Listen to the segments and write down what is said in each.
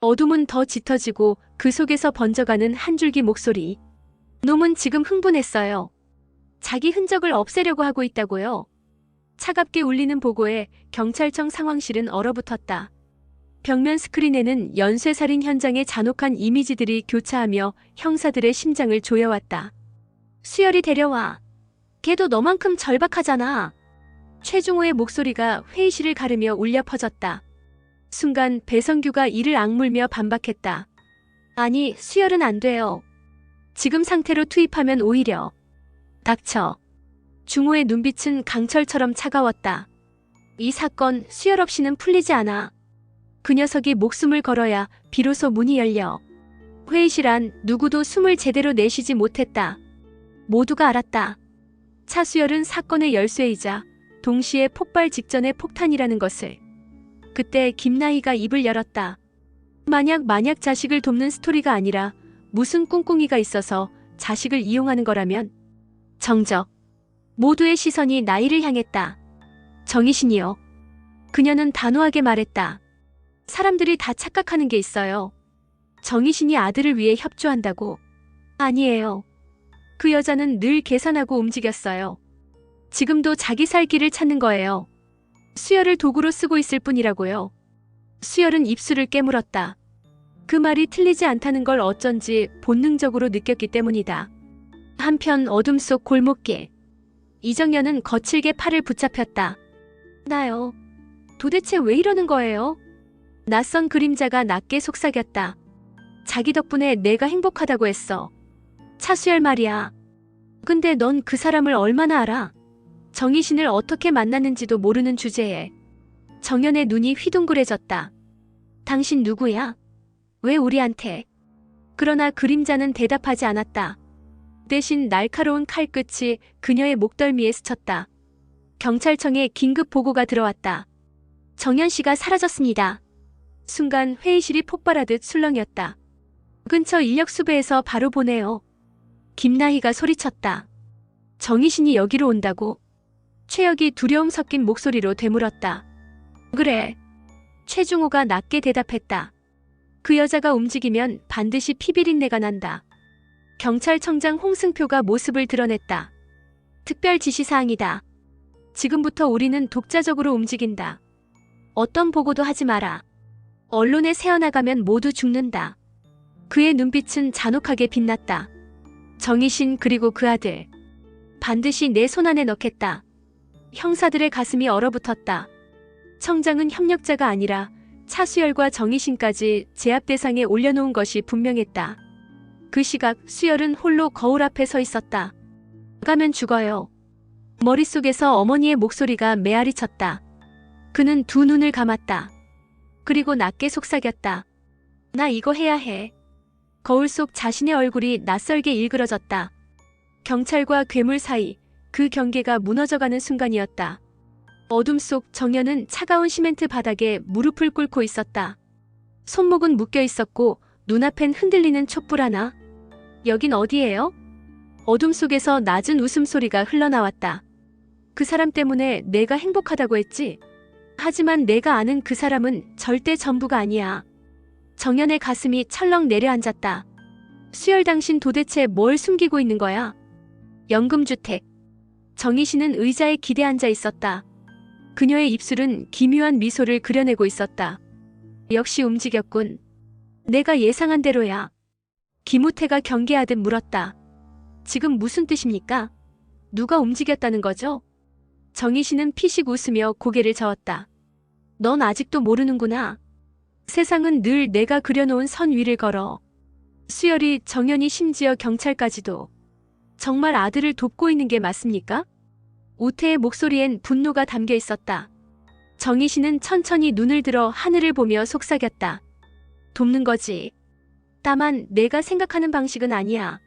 어둠은 더 짙어지고 그 속에서 번져가는 한 줄기 목소리. 놈은 지금 흥분했어요. 자기 흔적을 없애려고 하고 있다고요. 차갑게 울리는 보고에 경찰청 상황실은 얼어붙었다. 벽면 스크린에는 연쇄살인 현장의 잔혹한 이미지들이 교차하며 형사들의 심장을 조여왔다. 수열이 데려와. 걔도 너만큼 절박하잖아. 최중호의 목소리가 회의실을 가르며 울려 퍼졌다. 순간 배성규가 이를 악물며 반박했다. 아니, 수열은 안 돼요. 지금 상태로 투입하면 오히려. 닥쳐. 중호의 눈빛은 강철처럼 차가웠다. 이 사건 수열 없이는 풀리지 않아. 그 녀석이 목숨을 걸어야 비로소 문이 열려. 회의실 안 누구도 숨을 제대로 내쉬지 못했다. 모두가 알았다. 차수열은 사건의 열쇠이자 동시에 폭발 직전의 폭탄이라는 것을. 그때 김나희가 입을 열었다. 만약 만약 자식을 돕는 스토리가 아니라 무슨 꿍꿍이가 있어서 자식을 이용하는 거라면 정적. 모두의 시선이 나이를 향했다. 정희신이요. 그녀는 단호하게 말했다. 사람들이 다 착각하는 게 있어요. 정희신이 아들을 위해 협조한다고. 아니에요. 그 여자는 늘 계산하고 움직였어요. 지금도 자기 살 길을 찾는 거예요. 수열을 도구로 쓰고 있을 뿐이라고요. 수열은 입술을 깨물었다. 그 말이 틀리지 않다는 걸 어쩐지 본능적으로 느꼈기 때문이다. 한편 어둠 속 골목길. 이정현은 거칠게 팔을 붙잡혔다. 나요. 도대체 왜 이러는 거예요? 낯선 그림자가 낮게 속삭였다. 자기 덕분에 내가 행복하다고 했어. 차수열 말이야. 근데 넌 그 사람을 얼마나 알아? 정희신을 어떻게 만났는지도 모르는 주제에 정연의 눈이 휘둥그레졌다. 당신 누구야? 왜 우리한테? 그러나 그림자는 대답하지 않았다. 대신 날카로운 칼끝이 그녀의 목덜미에 스쳤다. 경찰청에 긴급 보고가 들어왔다. 정연 씨가 사라졌습니다. 순간 회의실이 폭발하듯 술렁였다. 근처 인력수배에서 바로 보내요. 김나희가 소리쳤다. 정희신이 여기로 온다고? 최혁이 두려움 섞인 목소리로 되물었다. 그래. 최중호가 낮게 대답했다. 그 여자가 움직이면 반드시 피비린내가 난다. 경찰청장 홍승표가 모습을 드러냈다. 특별 지시사항이다. 지금부터 우리는 독자적으로 움직인다. 어떤 보고도 하지 마라. 언론에 새어나가면 모두 죽는다. 그의 눈빛은 잔혹하게 빛났다. 정희신 그리고 그 아들. 반드시 내 손안에 넣겠다. 형사들의 가슴이 얼어붙었다. 청장은 협력자가 아니라 차수열과 정희신까지 제압 대상에 올려놓은 것이 분명했다. 그 시각 수열은 홀로 거울 앞에 서 있었다. 가면 죽어요. 머릿속에서 어머니의 목소리가 메아리 쳤다. 그는 두 눈을 감았다. 그리고 낮게 속삭였다. 나 이거 해야 해. 거울 속 자신의 얼굴이 낯설게 일그러졌다. 경찰과 괴물 사이 그 경계가 무너져가는 순간이었다. 어둠 속 정연은 차가운 시멘트 바닥에 무릎을 꿇고 있었다. 손목은 묶여 있었고 눈앞엔 흔들리는 촛불 하나. 여긴 어디예요? 어둠 속에서 낮은 웃음소리가 흘러나왔다. 그 사람 때문에 내가 행복하다고 했지. 하지만 내가 아는 그 사람은 절대 전부가 아니야. 정연의 가슴이 철렁 내려앉았다. 수열 당신 도대체 뭘 숨기고 있는 거야? 연금주택. 정희 씨는 의자에 기대 앉아 있었다. 그녀의 입술은 기묘한 미소를 그려내고 있었다. 역시 움직였군. 내가 예상한 대로야. 김우태가 경계하듯 물었다. 지금 무슨 뜻입니까? 누가 움직였다는 거죠? 정희 씨는 피식 웃으며 고개를 저었다. 넌 아직도 모르는구나. 세상은 늘 내가 그려놓은 선 위를 걸어. 수열이 정연이 심지어 경찰까지도. 정말 아들을 돕고 있는 게 맞습니까? 우태의 목소리엔 분노가 담겨 있었다. 정희 씨는 천천히 눈을 들어 하늘을 보며 속삭였다. 돕는 거지. 다만 내가 생각하는 방식은 아니야.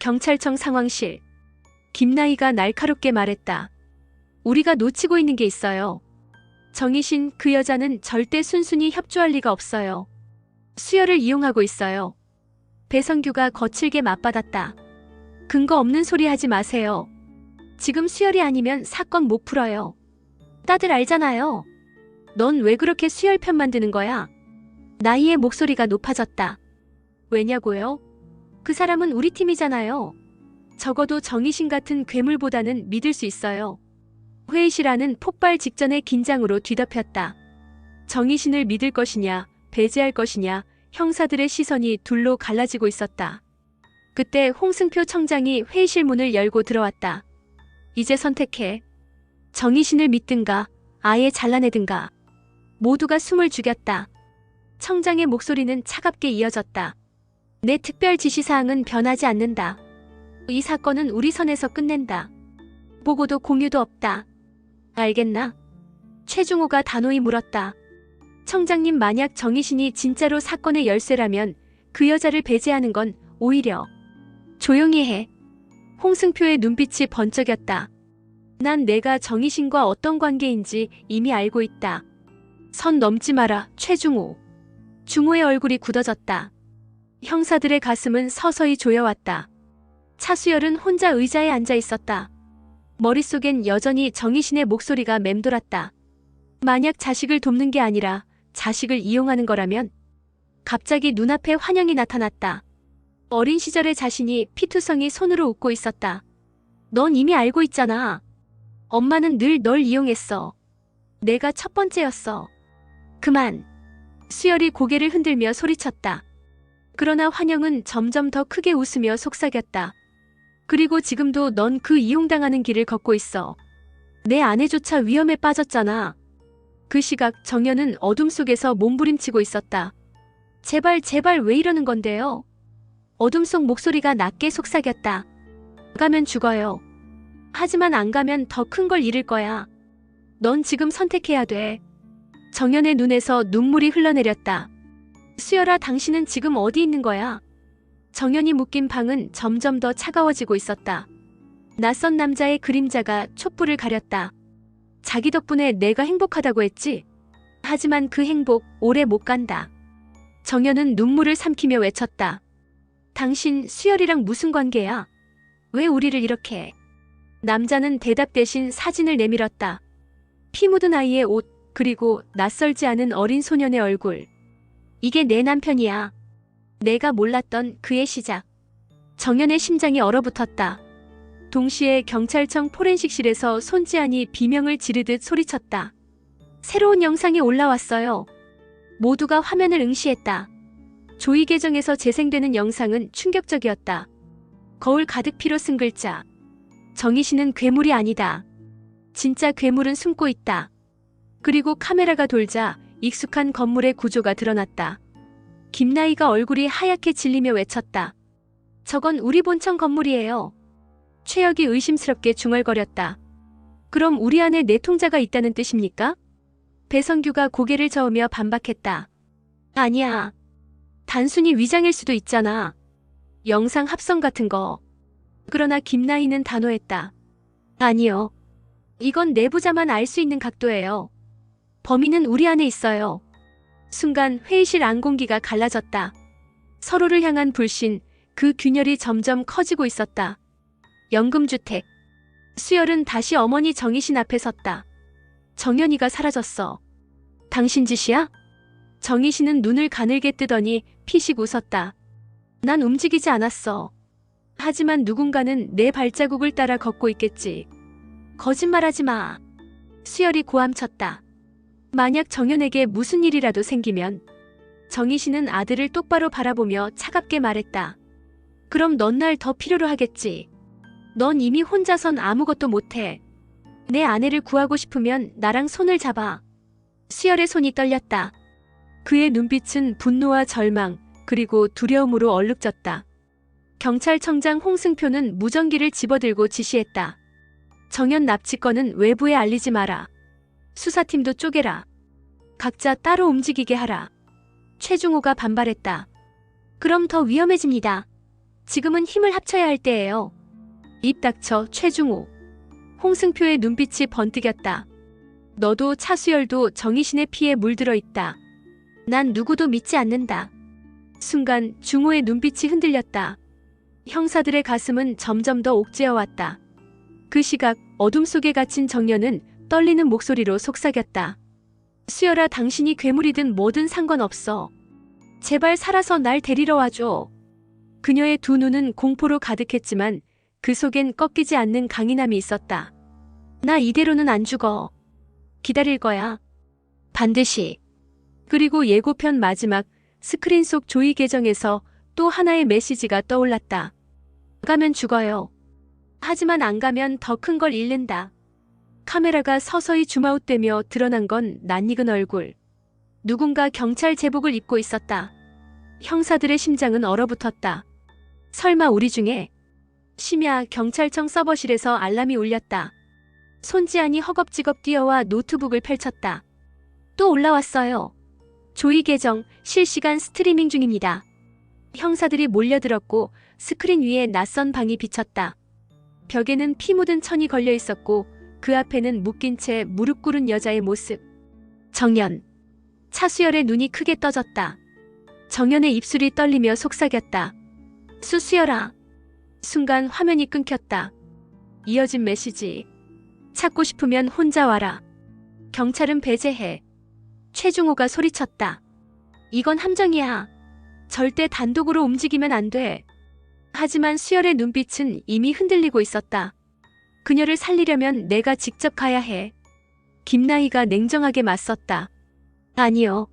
경찰청 상황실. 김나희가 날카롭게 말했다. 우리가 놓치고 있는 게 있어요. 정희신 그 여자는 절대 순순히 협조할 리가 없어요. 수혈을 이용하고 있어요. 배성규가 거칠게 맞받았다. 근거 없는 소리 하지 마세요. 지금 수혈이 아니면 사건 못 풀어요. 다들 알잖아요. 넌 왜 그렇게 수혈 편 만드는 거야? 나이의 목소리가 높아졌다. 왜냐고요? 그 사람은 우리 팀이잖아요. 적어도 정희신 같은 괴물보다는 믿을 수 있어요. 회의실 안은 폭발 직전의 긴장으로 뒤덮였다. 정희신을 믿을 것이냐, 배제할 것이냐, 형사들의 시선이 둘로 갈라지고 있었다. 그때 홍승표 청장이 회의실 문을 열고 들어왔다. 이제 선택해. 정희신을 믿든가, 아예 잘라내든가. 모두가 숨을 죽였다. 청장의 목소리는 차갑게 이어졌다. 내 특별 지시사항은 변하지 않는다. 이 사건은 우리 선에서 끝낸다. 보고도 공유도 없다. 알겠나? 최중호가 단호히 물었다. 청장님 만약 정희신이 진짜로 사건의 열쇠라면 그 여자를 배제하는 건 오히려 조용히 해. 홍승표의 눈빛이 번쩍였다. 난 내가 정희신과 어떤 관계인지 이미 알고 있다. 선 넘지 마라, 최중호. 중호의 얼굴이 굳어졌다. 형사들의 가슴은 서서히 조여왔다. 차수열은 혼자 의자에 앉아 있었다. 머릿속엔 여전히 정희신의 목소리가 맴돌았다. 만약 자식을 돕는 게 아니라 자식을 이용하는 거라면 갑자기 눈앞에 환영이 나타났다. 어린 시절의 자신이 피투성이 손으로 웃고 있었다. 넌 이미 알고 있잖아. 엄마는 늘 널 이용했어. 내가 첫 번째였어. 그만. 수열이 고개를 흔들며 소리쳤다. 그러나 환영은 점점 더 크게 웃으며 속삭였다. 그리고 지금도 넌 그 이용당하는 길을 걷고 있어. 내 아내조차 위험에 빠졌잖아. 그 시각 정연은 어둠 속에서 몸부림치고 있었다. 제발 제발 왜 이러는 건데요? 어둠 속 목소리가 낮게 속삭였다. 가면 죽어요. 하지만 안 가면 더 큰 걸 잃을 거야. 넌 지금 선택해야 돼. 정연의 눈에서 눈물이 흘러내렸다. 수열아, 당신은 지금 어디 있는 거야? 정연이 묶인 방은 점점 더 차가워지고 있었다. 낯선 남자의 그림자가 촛불을 가렸다. 자기 덕분에 내가 행복하다고 했지? 하지만 그 행복 오래 못 간다. 정연은 눈물을 삼키며 외쳤다. 당신 수열이랑 무슨 관계야? 왜 우리를 이렇게 해? 남자는 대답 대신 사진을 내밀었다. 피 묻은 아이의 옷, 그리고 낯설지 않은 어린 소년의 얼굴. 이게 내 남편이야. 내가 몰랐던 그의 시작. 정연의 심장이 얼어붙었다. 동시에 경찰청 포렌식실에서 손지안이 비명을 지르듯 소리쳤다. 새로운 영상이 올라왔어요. 모두가 화면을 응시했다. 조이 계정에서 재생되는 영상은 충격적이었다. 거울 가득 피로 쓴 글자. 정희 씨는 괴물이 아니다. 진짜 괴물은 숨고 있다. 그리고 카메라가 돌자 익숙한 건물의 구조가 드러났다. 김나희가 얼굴이 하얗게 질리며 외쳤다. 저건 우리 본청 건물이에요. 최혁이 의심스럽게 중얼거렸다. 그럼 우리 안에 내 통자가 있다는 뜻입니까? 배성규가 고개를 저으며 반박했다. 아니야. 단순히 위장일 수도 있잖아. 영상 합성 같은 거. 그러나 김나희는 단호했다. 아니요. 이건 내부자만 알 수 있는 각도예요. 범인은 우리 안에 있어요. 순간 회의실 안공기가 갈라졌다. 서로를 향한 불신, 그 균열이 점점 커지고 있었다. 연금주택. 수열은 다시 어머니 정희신 앞에 섰다. 정연이가 사라졌어. 당신 짓이야? 정희신은 눈을 가늘게 뜨더니 피식 웃었다. 난 움직이지 않았어. 하지만 누군가는 내 발자국을 따라 걷고 있겠지. 거짓말하지 마. 수열이 고함쳤다. 만약 정연에게 무슨 일이라도 생기면 정희 씨는 아들을 똑바로 바라보며 차갑게 말했다. 그럼 넌 날 더 필요로 하겠지. 넌 이미 혼자선 아무것도 못해. 내 아내를 구하고 싶으면 나랑 손을 잡아. 수열의 손이 떨렸다. 그의 눈빛은 분노와 절망, 그리고 두려움으로 얼룩졌다. 경찰청장 홍승표는 무전기를 집어들고 지시했다. 정연 납치건은 외부에 알리지 마라. 수사팀도 쪼개라. 각자 따로 움직이게 하라. 최중호가 반발했다. 그럼 더 위험해집니다. 지금은 힘을 합쳐야 할 때예요. 입 닥쳐 최중호. 홍승표의 눈빛이 번뜩였다. 너도 차수열도 정희신의 피에 물들어 있다. 난 누구도 믿지 않는다. 순간 중호의 눈빛이 흔들렸다. 형사들의 가슴은 점점 더 옥죄어 왔다. 그 시각 어둠 속에 갇힌 정연은 떨리는 목소리로 속삭였다. 수열아 당신이 괴물이든 뭐든 상관없어. 제발 살아서 날 데리러 와줘. 그녀의 두 눈은 공포로 가득했지만 그 속엔 꺾이지 않는 강인함이 있었다. 나 이대로는 안 죽어. 기다릴 거야. 반드시. 그리고 예고편 마지막 스크린 속 조이 계정에서 또 하나의 메시지가 떠올랐다. 가면 죽어요. 하지만 안 가면 더 큰 걸 잃는다. 카메라가 서서히 줌아웃되며 드러난 건 낯익은 얼굴. 누군가 경찰 제복을 입고 있었다. 형사들의 심장은 얼어붙었다. 설마 우리 중에 심야 경찰청 서버실에서 알람이 울렸다. 손지안이 허겁지겁 뛰어와 노트북을 펼쳤다. 또 올라왔어요. 조이 계정 실시간 스트리밍 중입니다. 형사들이 몰려들었고 스크린 위에 낯선 방이 비쳤다. 벽에는 피 묻은 천이 걸려 있었고 그 앞에는 묶인 채 무릎 꿇은 여자의 모습. 정연. 차수열의 눈이 크게 떠졌다. 정연의 입술이 떨리며 속삭였다. 수수열아. 순간 화면이 끊겼다. 이어진 메시지. 찾고 싶으면 혼자 와라. 경찰은 배제해. 최중호가 소리쳤다. 이건 함정이야. 절대 단독으로 움직이면 안 돼. 하지만 수열의 눈빛은 이미 흔들리고 있었다. 그녀를 살리려면 내가 직접 가야 해. 김나희가 냉정하게 맞섰다. 아니요.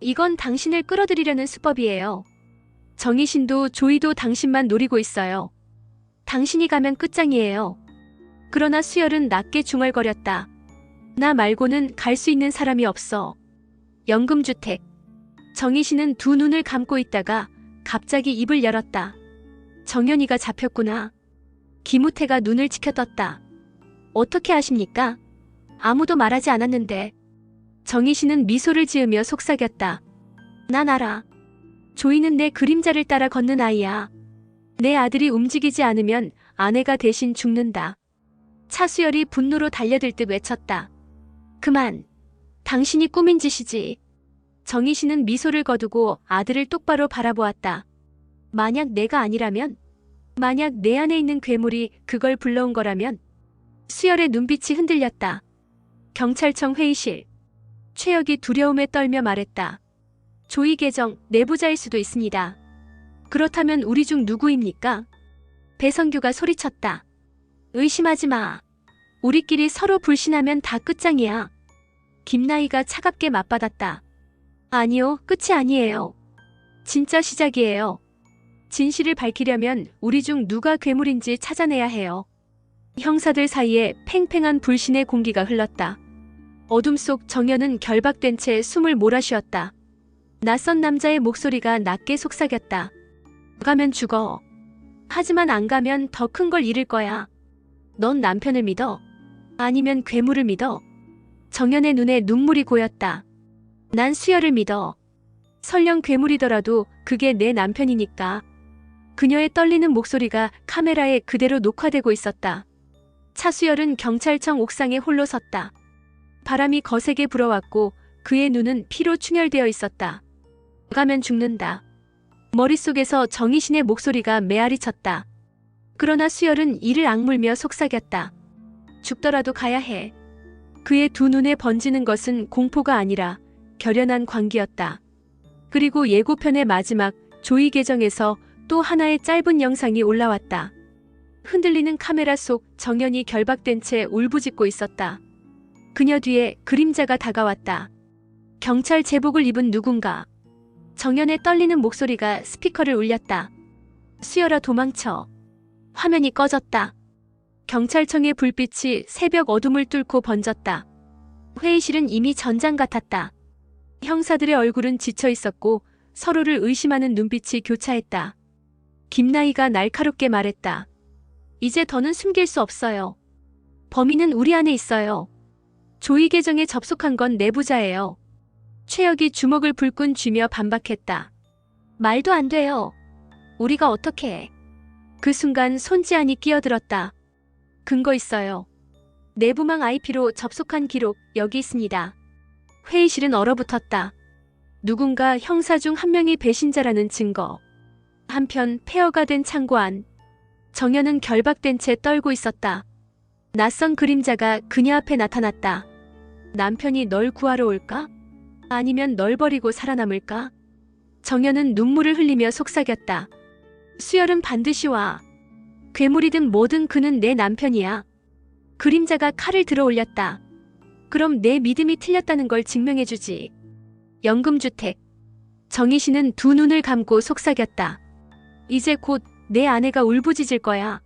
이건 당신을 끌어들이려는 수법이에요. 정희신도 조이도 당신만 노리고 있어요. 당신이 가면 끝장이에요. 그러나 수열은 낮게 중얼거렸다. 나 말고는 갈 수 있는 사람이 없어. 연금주택. 정희신은 두 눈을 감고 있다가 갑자기 입을 열었다. 정연이가 잡혔구나. 김우태가 눈을 치켜떴다. 어떻게 아십니까? 아무도 말하지 않았는데. 정희신은 미소를 지으며 속삭였다. 난 알아. 조이는 내 그림자를 따라 걷는 아이야. 내 아들이 움직이지 않으면 아내가 대신 죽는다. 차수열이 분노로 달려들 듯 외쳤다. 그만. 당신이 꾸민 짓이지. 정희 씨는 미소를 거두고 아들을 똑바로 바라보았다. 만약 내가 아니라면? 만약 내 안에 있는 괴물이 그걸 불러온 거라면? 수열의 눈빛이 흔들렸다. 경찰청 회의실. 최혁이 두려움에 떨며 말했다. 조이 계정 내부자일 수도 있습니다. 그렇다면 우리 중 누구입니까? 배성규가 소리쳤다. 의심하지 마. 우리끼리 서로 불신하면 다 끝장이야. 김나희가 차갑게 맞받았다. 아니요, 끝이 아니에요. 진짜 시작이에요. 진실을 밝히려면 우리 중 누가 괴물인지 찾아내야 해요. 형사들 사이에 팽팽한 불신의 공기가 흘렀다. 어둠 속 정연은 결박된 채 숨을 몰아쉬었다. 낯선 남자의 목소리가 낮게 속삭였다. 가면 죽어. 하지만 안 가면 더 큰 걸 잃을 거야. 넌 남편을 믿어. 아니면 괴물을 믿어. 정연의 눈에 눈물이 고였다. 난 수열을 믿어. 설령 괴물이더라도 그게 내 남편이니까. 그녀의 떨리는 목소리가 카메라에 그대로 녹화되고 있었다. 차수열은 경찰청 옥상에 홀로 섰다. 바람이 거세게 불어왔고 그의 눈은 피로 충혈되어 있었다. 가면 죽는다. 머릿속에서 정희신의 목소리가 메아리 쳤다. 그러나 수열은 이를 악물며 속삭였다. 죽더라도 가야 해. 그의 두 눈에 번지는 것은 공포가 아니라 결연한 광기였다. 그리고 예고편의 마지막 조이 계정에서 또 하나의 짧은 영상이 올라왔다. 흔들리는 카메라 속 정연이 결박된 채 울부짖고 있었다. 그녀 뒤에 그림자가 다가왔다. 경찰 제복을 입은 누군가. 정연의 떨리는 목소리가 스피커를 울렸다. 수열아 도망쳐. 화면이 꺼졌다. 경찰청의 불빛이 새벽 어둠을 뚫고 번졌다. 회의실은 이미 전장 같았다. 형사들의 얼굴은 지쳐 있었고 서로를 의심하는 눈빛이 교차했다. 김나희가 날카롭게 말했다. 이제 더는 숨길 수 없어요. 범인은 우리 안에 있어요. 조이 계정에 접속한 건 내부자예요. 최혁이 주먹을 불끈 쥐며 반박했다. 말도 안 돼요. 우리가 어떻게 해. 그 순간 손지안이 끼어들었다. 근거 있어요. 내부망 IP로 접속한 기록 여기 있습니다. 회의실은 얼어붙었다. 누군가 형사 중 한 명이 배신자라는 증거. 한편 폐허가 된 창고 안. 정연은 결박된 채 떨고 있었다. 낯선 그림자가 그녀 앞에 나타났다. 남편이 널 구하러 올까? 아니면 널 버리고 살아남을까? 정연은 눈물을 흘리며 속삭였다. 수열은 반드시 와. 괴물이든 뭐든 그는 내 남편이야. 그림자가 칼을 들어 올렸다. 그럼 내 믿음이 틀렸다는 걸 증명해주지. 연금주택. 정희 씨는 두 눈을 감고 속삭였다. 이제 곧 내 아내가 울부짖을 거야.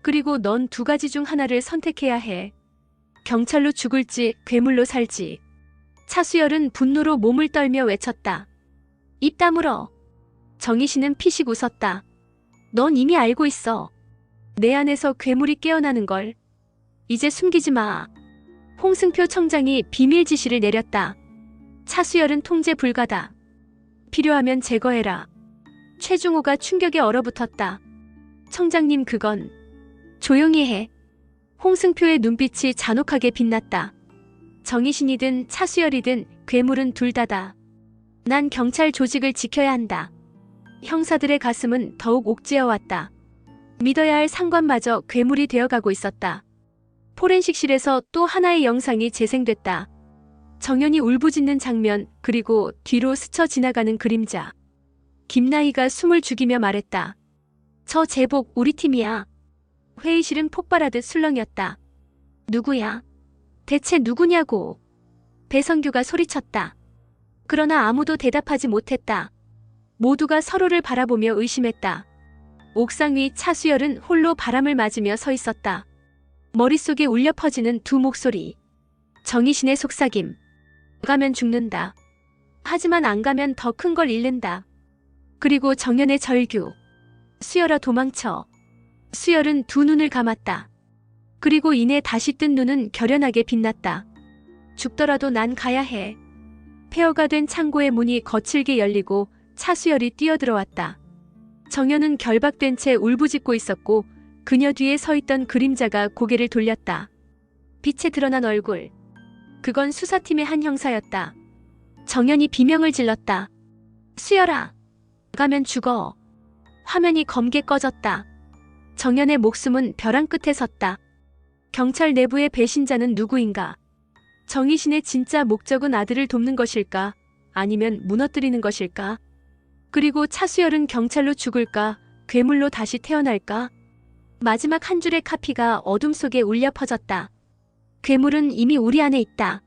그리고 넌 두 가지 중 하나를 선택해야 해. 경찰로 죽을지 괴물로 살지. 차수열은 분노로 몸을 떨며 외쳤다. 입 다물어. 정희 씨는 피식 웃었다. 넌 이미 알고 있어. 내 안에서 괴물이 깨어나는 걸. 이제 숨기지 마. 홍승표 청장이 비밀 지시를 내렸다. 차수열은 통제 불가다. 필요하면 제거해라. 최중호가 충격에 얼어붙었다. 청장님 그건 조용히 해. 홍승표의 눈빛이 잔혹하게 빛났다. 정희신이든 차수열이든 괴물은 둘 다다. 난 경찰 조직을 지켜야 한다. 형사들의 가슴은 더욱 옥죄어왔다. 믿어야 할 상관마저 괴물이 되어가고 있었다. 포렌식실에서 또 하나의 영상이 재생됐다. 정연이 울부짖는 장면, 그리고 뒤로 스쳐 지나가는 그림자. 김나희가 숨을 죽이며 말했다. 저 제복 우리 팀이야. 회의실은 폭발하듯 술렁였다. 누구야? 대체 누구냐고. 배성규가 소리쳤다. 그러나 아무도 대답하지 못했다. 모두가 서로를 바라보며 의심했다. 옥상 위 차수열은 홀로 바람을 맞으며 서 있었다. 머릿속에 울려 퍼지는 두 목소리. 정희신의 속삭임. 가면 죽는다. 하지만 안 가면 더 큰 걸 잃는다. 그리고 정연의 절규. 수열아 도망쳐. 수열은 두 눈을 감았다. 그리고 이내 다시 뜬 눈은 결연하게 빛났다. 죽더라도 난 가야 해. 폐허가 된 창고의 문이 거칠게 열리고 차수열이 뛰어들어왔다. 정연은 결박된 채 울부짖고 있었고 그녀 뒤에 서 있던 그림자가 고개를 돌렸다. 빛에 드러난 얼굴. 그건 수사팀의 한 형사였다. 정연이 비명을 질렀다. 수열아. 가면 죽어. 화면이 검게 꺼졌다. 정연의 목숨은 벼랑 끝에 섰다. 경찰 내부의 배신자는 누구인가? 정희신의 진짜 목적은 아들을 돕는 것일까? 아니면 무너뜨리는 것일까? 그리고 차수열은 경찰로 죽을까? 괴물로 다시 태어날까? 마지막 한 줄의 카피가 어둠 속에 울려 퍼졌다. 괴물은 이미 우리 안에 있다.